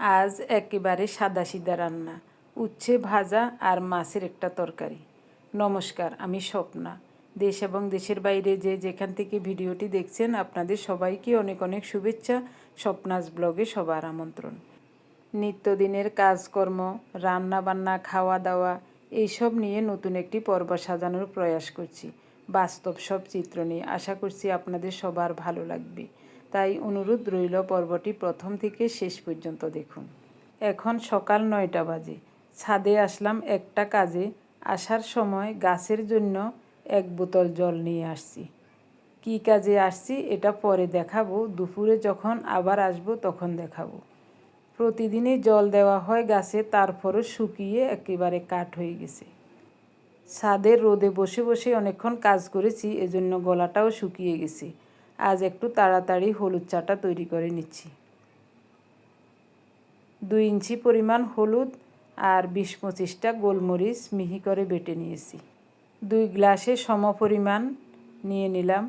আজ একেবারে সাদা সিধা রান্না, উচ্ছে, ভাজা আর মাছের একটা তরকারি। নমস্কার, আমি স্বপ্না। দেশ এবং দেশের বাইরে যে যেখান থেকে ভিডিওটি দেখছেন, আপনাদের সবাইকে অনেক অনেক শুভেচ্ছা, স্বপ্নাস ব্লগে সবার আমন্ত্রণ। নিত্যদিনের কাজকর্ম রান্না বান্না খাওয়া দাওয়া এইসব নিয়ে নতুন একটি পর্ব সাজানোর প্রয়াস করছি। বাস্তব সব চিত্র নিয়ে আশা করছি আপনাদের সবার ভালো লাগবে। তাই অনুরোধ রইল পর্বটি প্রথম থেকে শেষ পর্যন্ত দেখুন। এখন সকাল নয়টা বাজে। ছাদে আসলাম একটা কাজে। আসার সময় গাছের জন্য এক বোতল জল নিয়ে আসছি। কী কাজে আসছি এটা পরে দেখাবো। দুপুরে যখন আবার আসব তখন দেখাবো। প্রতিদিনই জল দেওয়া হয় গাছে, তারপরও শুকিয়ে একেবারে কাঠ হয়ে গেছে। ছাদের রোদে বসে বসে অনেকক্ষণ কাজ করেছি, এজন্য গলাটাও শুকিয়ে গেছে। আজ একটু তাড়াতাড়ি হলুদ চাটা তৈরি করে নিচ্ছি। দুই ইঞ্চি পরিমাণ হলুদ আর বিশ পঁচিশটা গোলমরিচ মিহি করে বেটে নিয়েছি। দুই গ্লাসে সম পরিমাণ নিয়ে নিলাম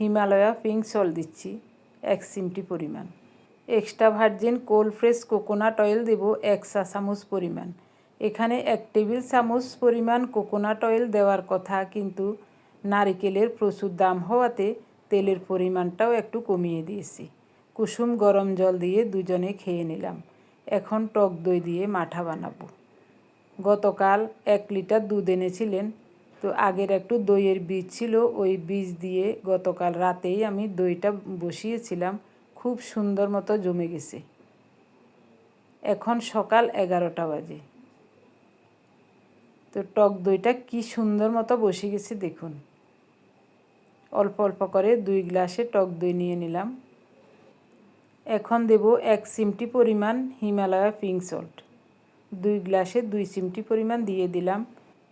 হিমালয়া পিঙ্ক সল দিচ্ছি, এক সিমটি পরিমাণ। Extra virgin cold fresh coconut oil দেব এক চা চামচ পরিমাণ। এখানে এক টেবিল চামচ পরিমাণ কোকোনাট অয়েল দেওয়ার কথা, কিন্তু নারিকেলের প্রচুর দাম হওয়াতে তেলের পরিমাণটাও একটু কমিয়ে দিয়েছি। কুসুম গরম জল দিয়ে দুজনে খেয়ে নিলাম। এখন টক দই দিয়ে মাঠা বানাবো। গতকাল এক লিটার দুধ এনেছিলেন, তো আগের একটু দইয়ের বীজ ছিল, ওই বীজ দিয়ে গতকাল রাতেই আমি দইটা বসিয়েছিলাম, খুব সুন্দর মতো জমে গেছে। এখন সকাল এগারোটা বাজে। তো টক দইটা কি সুন্দর মতো বসে গেছে দেখুন। অল্প অল্প করে দুই গ্লাসে টক দই নিয়ে নিলাম। এখন দেব এক চিমটি পরিমাণ হিমালয়া পিঙ্ক সল্ট। দুই গ্লাসে দুই চিমটি পরিমাণ দিয়ে দিলাম।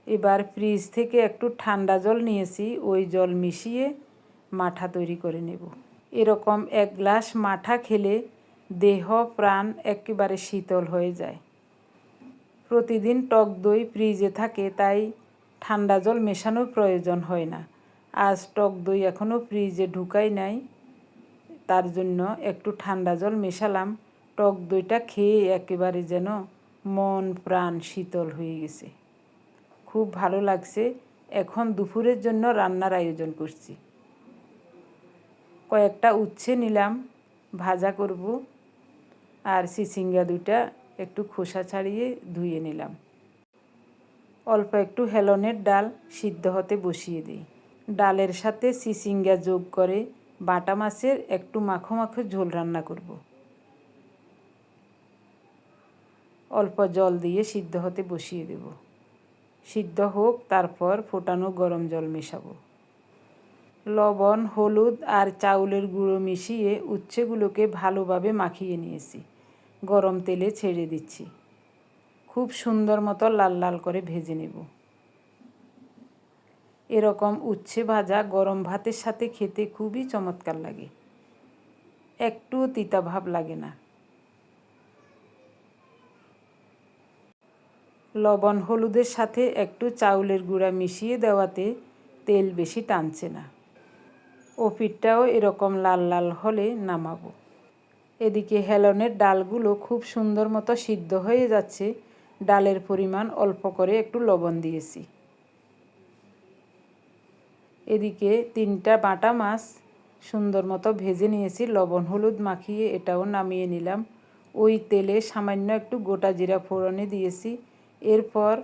এবার ফ্রিজ থেকে একটু ঠান্ডা জল নিয়েছি, ওই জল মিশিয়ে মাঠা তৈরি করে নেব। এরকম এক গ্লাস মাঠা খেলে দেহ, প্রাণ একেবারে শীতল হয়ে যায়। প্রতিদিন টক দই ফ্রিজে থাকে, তাই ঠান্ডা জল মেশানোর প্রয়োজন হয় না। আজ টক দই এখনও ফ্রিজে ঢুকাই নাই। তার জন্য একটু ঠান্ডা জল মেশালাম। টক দইটা খেয়ে একেবারে যেন মন প্রাণ শীতল হয়ে গেছে। খুব ভালো লাগছে। এখন দুপুরের জন্য রান্নার আয়োজন করছি। কয়েকটা উচ্ছে নিলাম, ভাজা করব আর চিচিঙ্গা দুইটা একটু খোসা ছাড়িয়ে ধুয়ে নিলাম। অল্প একটু হেলনের ডাল সিদ্ধ হতে বসিয়ে দিই। ডালের সাথে চিচিঙ্গা যোগ করে বাটা মাছের একটু মাখো মাখো ঝোল রান্না করব। অল্প জল দিয়ে সিদ্ধ হতে বসিয়ে দেব। সিদ্ধ হোক, তারপর ফোটানো গরম জল মেশাবো। লবণ, হলুদ আর চাউলের গুঁড়ো মিশিয়ে উচ্ছেগুলোকে ভালোভাবে মাখিয়ে নিয়েছি। গরম তেলে ছেড়ে দিচ্ছি। খুব সুন্দর মতো লাল লাল করে ভেজে নেব। এরকম উচ্ছে ভাজা গরম ভাতের সাথে খেতে খুবই চমৎকার লাগে। একটু তিতা ভাব লাগে না। লবণ হলুদের সাথে একটু চাউলের গুঁড়া মিশিয়ে দেওয়াতে তেল বেশি টানছে না। ও পিঠটাও এরকম লাল লাল হলে নামাবো। এদিকে হেলনের ডালগুলো খুব সুন্দর মতো সিদ্ধ হয়ে যাচ্ছে। ডালের পরিমাণ অল্প করে একটু লবণ দিয়েছি। এদিকে তিনটা বাটা মাছ সুন্দর মতো ভেজে নিয়েছি, লবণ, হলুদ মাখিয়ে এটাও নামিয়ে নিলাম। ওই তেলে সামান্য একটু গোটা জিরা ফোড়নে দিয়েছি। এরপর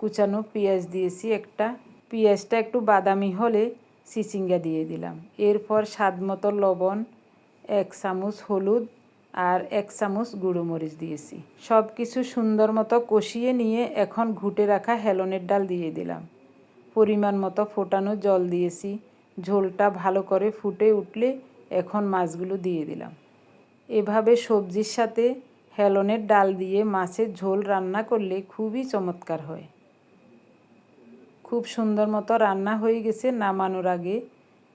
কুচানো পেঁয়াজ দিয়েছি একটা। পেঁয়াজটা একটু বাদামি হলে চিচিঙ্গা দিয়ে দিলাম। এরপর স্বাদ মতো লবণ, এক চামচ হলুদ আর এক চামচ গুঁড়ো মরিচ দিয়েছি। সব কিছু সুন্দর মতো কষিয়ে নিয়ে এখন ঘুটে রাখা হেলনের ডাল দিয়ে দিলাম। পরিমাণ মতো ফোটানো জল দিয়েছি। ঝোলটা ভালো করে ফুটে উঠলে এখন মাছগুলো দিয়ে দিলাম। এভাবে সবজির সাথে হেলনের ডাল দিয়ে মাছের ঝোল রান্না করলে খুবই চমৎকার হয়। খুব সুন্দর মতো রান্না হয়ে গেছে নামানোর আগে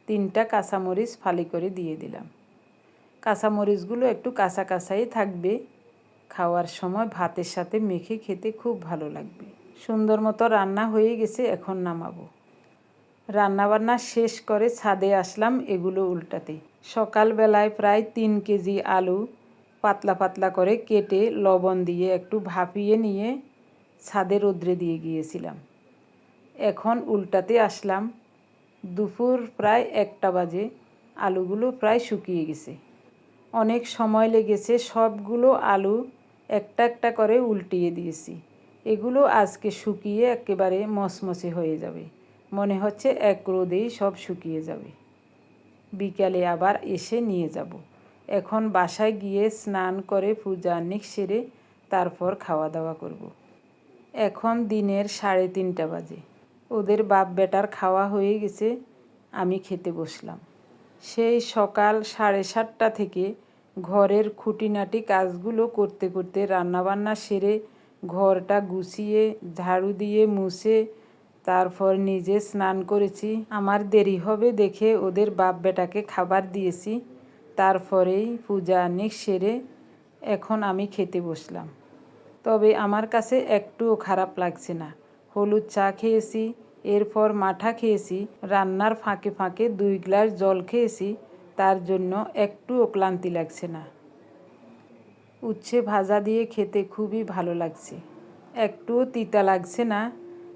তিনটা কাঁচামরিচ ফালি করে দিয়ে দিলাম। কাঁচামরিচগুলো একটু কাঁচা কাঁচাই থাকবে। খাওয়ার সময় ভাতের সাথে মেখে খেতে খুব ভালো লাগবে। সুন্দর মতো রান্না হয়ে গেছে, এখন নামাবো। রান্নাবান্না শেষ করে ছাদে আসলাম এগুলো উল্টাতে। সকালবেলায় প্রায় তিন কেজি আলু পাতলা পাতলা করে কেটে লবণ দিয়ে একটু ভাপিয়ে নিয়ে ছাদে রোদ্রে দিয়ে গিয়েছিলাম। এখন উল্টাতে আসলাম। দুপুর প্রায় একটা বাজে, আলুগুলো প্রায় শুকিয়ে গেছে। অনেক সময় লেগেছে সবগুলো আলু একটা একটা করে উল্টিয়ে দিয়েছি। এগুলো আজকে শুকিয়ে একেবারে মসমসে হয়ে যাবে। মনে হচ্ছে এক রোদেই সব শুকিয়ে যাবে। বিকালে আবার এসে নিয়ে যাব। এখন বাসায় গিয়ে স্নান করে পূজা নিক সেরে তারপর খাওয়া দাওয়া করব। এখন দিনের সাড়ে তিনটা বাজে। ওদের বাপ বেটার খাওয়া হয়ে গেছে, আমি খেতে বসলাম। সেই সকাল সাড়ে সাতটা থেকে ঘরের খুঁটিনাটি কাজগুলো করতে করতে রান্নাবান্না সেরে ঘরটা গুছিয়ে, ঝাড়ু দিয়ে মুছে, তারপর নিজে স্নান করেছি। আমার দেরি হবে দেখে ওদের বাপ বেটাকে খাবার দিয়েছি। তারপরেই পূজা নিক সেরে এখন আমি খেতে বসলাম। তবে আমার কাছে একটুও খারাপ লাগছে না। হলুদ চা খেয়েছি, এরপর মাঠা খেয়েছি, রান্নার ফাঁকে ফাঁকে দুই গ্লাস জল খেয়েছি, তার জন্য একটুও ক্লান্তি লাগছে না। উচ্ছে ভাজা দিয়ে খেতে খুবই ভালো লাগছে। একটুও তিতা লাগছে না।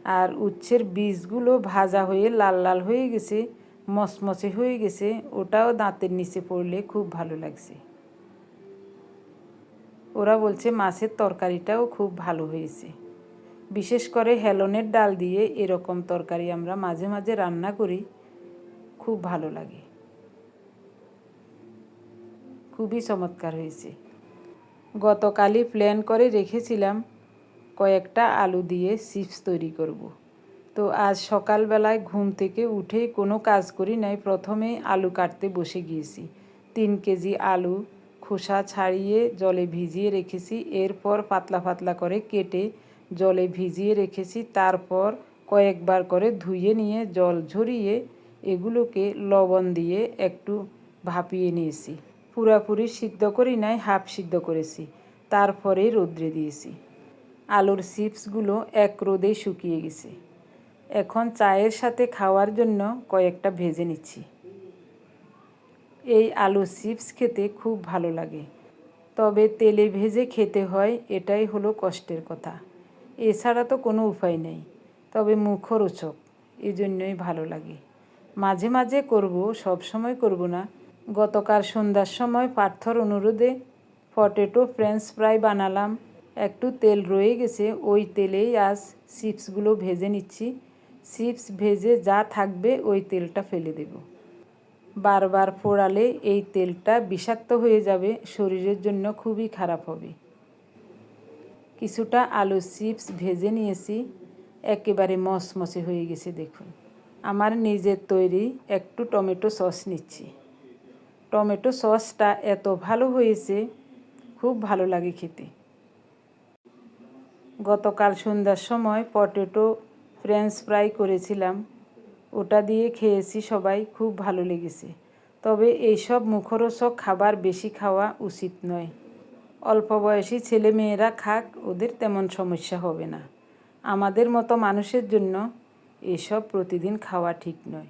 আর উচ্ছের বীজগুলো ভাজা হয়ে লাল লাল হয়ে গেছে, মচমচে হয়ে গেছে, ওটাও দাঁতের নিচে পড়লে খুব ভালো লাগছে। ওরা বলছে মাছের তরকারিটাও খুব ভালো হয়েছে। বিশেষ করে হেলনের ডাল দিয়ে এরকম তরকারি আমরা মাঝে মাঝে রান্না করি, খুব ভালো লাগে। খুবই চমৎকার হয়েছে। গতকালই প্ল্যান করে রেখেছিলাম কয়েকটা আলু দিয়ে চিপস তৈরি করব। তো আজ সকালবেলায় ঘুম থেকে উঠে কোনো কাজ করি নাই, প্রথমে আলু কাটতে বসে গিয়েছি তিন কেজি আলু খোসা ছাড়িয়ে জলে ভিজিয়ে রেখেছি, এরপর পাতলা পাতলা করে কেটে জলে ভিজিয়ে রেখেছি, তারপর কয়েকবার করে ধুয়ে নিয়ে জল ঝরিয়ে এগুলোকে লবণ দিয়ে একটু ভাপিয়ে নিয়েছি পুরাপুরি সিদ্ধ করি নাই, হাফ সিদ্ধ করেছি। তারপরে রোদ্রে দিয়েছি। আলুর চিপসগুলো এক রোদে শুকিয়ে গেছে। এখন চায়ের সাথে খাওয়ার জন্য কয়েকটা ভেজে নিচ্ছি। এই আলু চিপস খেতে খুব ভালো লাগে। তবে তেলে ভেজে খেতে হয়, এটাই হলো কষ্টের কথা। এছাড়া তো কোনো উপায় নেই। তবে মুখরোচক এই জন্যই ভালো লাগে। মাঝে মাঝে করব সব সময় করব না। গতকাল সন্ধ্যার সময় পার্থর অনুরোধে পটেটো ফ্রেঞ্চ ফ্রাই বানালাম। একটু তেল রয়ে গেছে, ওই তেলেই আজ চিপসগুলো ভেজে নিচ্ছি। চিপস ভেজে যা থাকবে ওই তেলটা ফেলে দেব। বারবার পোড়ালে এই তেলটা বিষাক্ত হয়ে যাবে, শরীরের জন্য খুবই খারাপ হবে। কিছুটা আলু চিপস ভেজে নিয়েছি, একেবারে মসমসে হয়ে গেছে দেখুন। আমার নিজের তৈরি একটু টমেটো সস নিচ্ছি। টমেটো সসটা এত ভালো হয়েছে, খুব ভালো লাগে খেতে। গতকাল সন্ধ্যার সময় পটেটো ফ্রেঞ্চ ফ্রাই করেছিলাম, ওটা দিয়ে খেয়েছি সবাই, খুব ভালো লেগেছে। তবে এইসব মুখরোচক খাবার বেশি খাওয়া উচিত নয়। অল্প বয়সী ছেলে মেয়েরা খাক, ওদের তেমন সমস্যা হবে না। আমাদের মতো মানুষের জন্য এসব প্রতিদিন খাওয়া ঠিক নয়।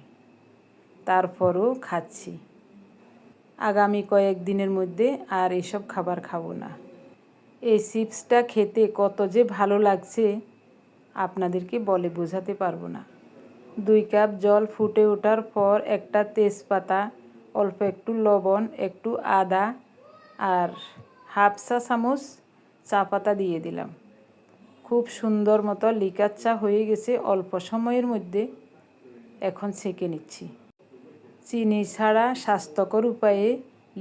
তারপরও খাচ্ছি। আগামী কয়েক দিনের মধ্যে আর এসব খাবার খাব না। এই চিপসটা খেতে কত যে ভালো লাগছে, আপনাদেরকে বলে বোঝাতে পারব না। দুই কাপ জল ফুটে ওঠার পর একটা তেজপাতা, অল্প একটু লবণ, একটু আদা আর হাফ চা চামচ চা পাতা দিয়ে দিলাম। খুব সুন্দর মতো লিকার চা হয়ে গেছে অল্প সময়ের মধ্যে। এখন ছেঁকে নিচ্ছি। চিনি ছাড়া স্বাস্থ্যকর উপায়ে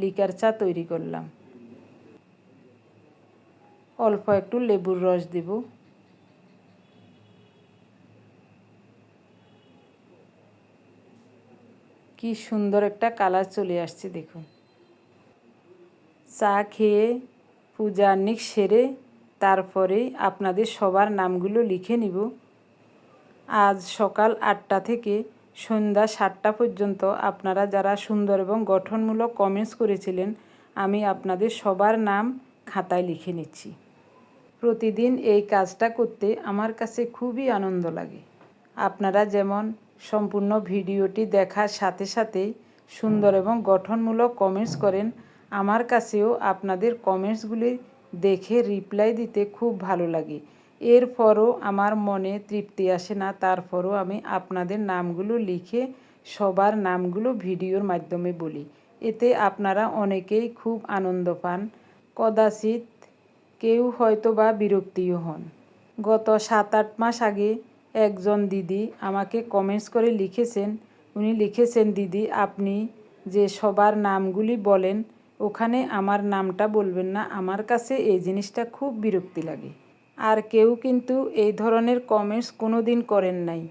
লিকার চা তৈরি করলাম। অল্প একটু লেবুর রস দেব। কি সুন্দর একটা কালার চলে আসছে, দেখুন। চা খেয়ে পূজা নিক সেরে তারপরে আপনাদের সবার নামগুলো লিখে নিব। আজ সকাল আটটা থেকে সন্ধ্যা সাতটা পর্যন্ত আপনারা যারা সুন্দর এবং গঠনমূলক কমেন্টস করেছিলেন আমি আপনাদের সবার নাম খাতায় লিখে নিচ্ছি। প্রতিদিন এই কাজটা করতে আমার কাছে খুবই আনন্দ লাগে। আপনারা যেমন সম্পূর্ণ ভিডিওটি দেখার সাথে সাথেই সুন্দর এবং গঠনমূলক কমেন্টস করেন আমার কাছেও আপনাদের কমেন্টসগুলি দেখে রিপ্লাই দিতে খুব ভালো লাগে। এরপরও আমার মনে তৃপ্তি আসে না, তারপরও আমি আপনাদের নামগুলো লিখে সবার নামগুলো ভিডিওর মাধ্যমে বলি। এতে আপনারা অনেকেই খুব আনন্দ পান। কদাচিৎ কেউ হয়তো বা বিরক্তিও হন। গত সাত আট মাস আগে একজন দিদি আমাকে কমেন্টস করে লিখেছেন, উনি লিখেছেন, দিদি, আপনি যে সবার নামগুলি বলেন, ওখানে আমার নামটা বলবেন না, আমার কাছে এই জিনিসটা খুব বিরক্তি লাগে। আর কেউ কিন্তু এই ধরনের কমেন্টস কোনো দিন করেন নাই।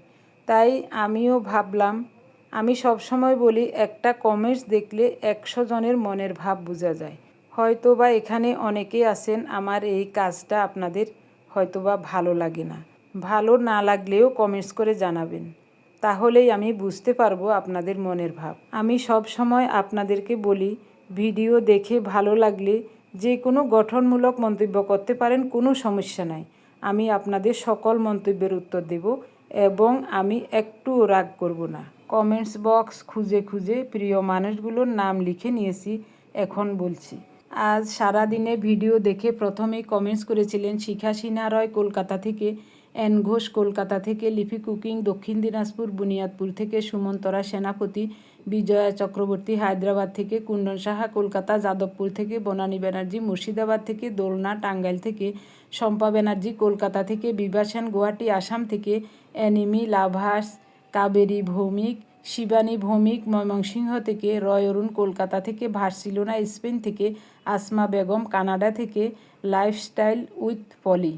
তাই আমিও ভাবলাম, আমি সবসময় বলি, একটা কমেন্টস দেখলে একশো জনের মনের ভাব বোঝা যায়। হয়তো বা এখানে অনেকেই আছেন, আমার এই কাজটা আপনাদের হয়তো বা ভালো লাগে না। ভালো না লাগলেও কমেন্টস করে জানাবেন। তাহলেই আমি বুঝতে পারব আপনাদের মনের ভাব। আমি সব সময় আপনাদেরকে বলি, ভিডিও দেখে ভালো লাগলে যে কোনো গঠনমূলক মন্তব্য করতে পারেন, কোনো সমস্যা নাই। আমি আপনাদের সকল মন্তব্যের উত্তর দেব এবং আমি একটুও রাগ করব না। কমেন্টস বক্স খুঁজে খুঁজে প্রিয় মানুষগুলোর নাম লিখে নিয়েছি, এখন বলছি। আজ সারা দিনে ভিডিও দেখে প্রথমেই কমেন্টস করেছিলেন শিখা সিনহা রয় কলকাতা থেকে। এন ঘোষ কলকাতা থেকে লিপি কুকিং, দক্ষিণ দিনাজপুর, বুনিয়াদপুর থেকে সুমন্তরা সেনাপতি, বিজয়া চক্রবর্তী, হায়দ্রাবাদ থেকে কুণ্ডন সাহা, কলকাতা, যাদবপুর থেকে বনানী ব্যানার্জি, মুর্শিদাবাদ থেকে দোলনা টাঙ্গাইল থেকে শম্পা ব্যানার্জি, কলকাতা থেকে বিভা সেন গুয়াহাটি, আসাম থেকে অ্যানিমি লাভাস, কাবেরী ভৌমিক, শিবানী ভৌমিক, ময়মনসিংহ থেকে রয় অরুণ, কলকাতা থেকে ভার্সিলোনা, স্পেন থেকে আসমা বেগম, কানাডা থেকে লাইফস্টাইল উইথ পলি।